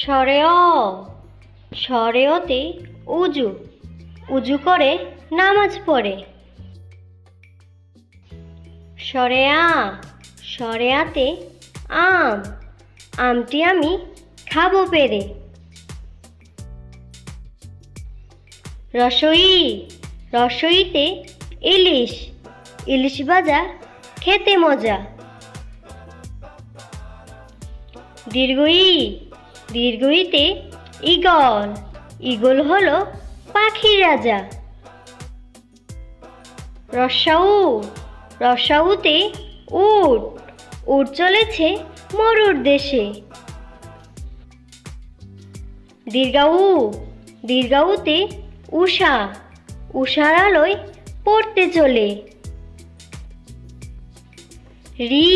স্বরে অ স্বরে অতে উজু উজু করে নামাজ পড়ে। স্বরে আতে আম, আমটি আমি খাব পেরে। রসই, রসইতে ইলিশ ইলিশ ভাজা খেতে মজা। দীর্ঘই দীর্ঘইতে ইগল ইগল হলো পাখির রাজা। রসাউ। রসাউতে উট। উট চলেছে মরুর দেশে। দীর্ঘাউ। দীর্ঘাউতে উষা উষার আলোয় পড়তে চলে। রি।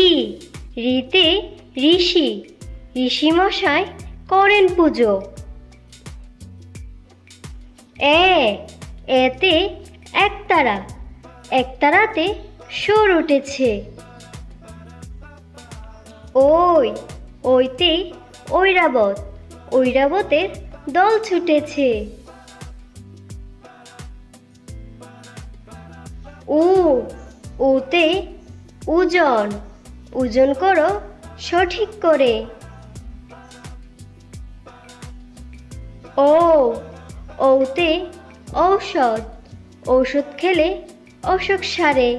রিতে ঋষি। ঋষি মশাই করেন পুজো। এ, এতে একতারা। একতারাতে সুর উঠেছে। ওই, ওইতে ঐরাবত। ঐরাবতের দল ছুটেছে। উ, উতে ওজন ওজন করো সঠিক করে। ও ওতে ঔষধ। ঔষধ খেলে অসুখ সারে।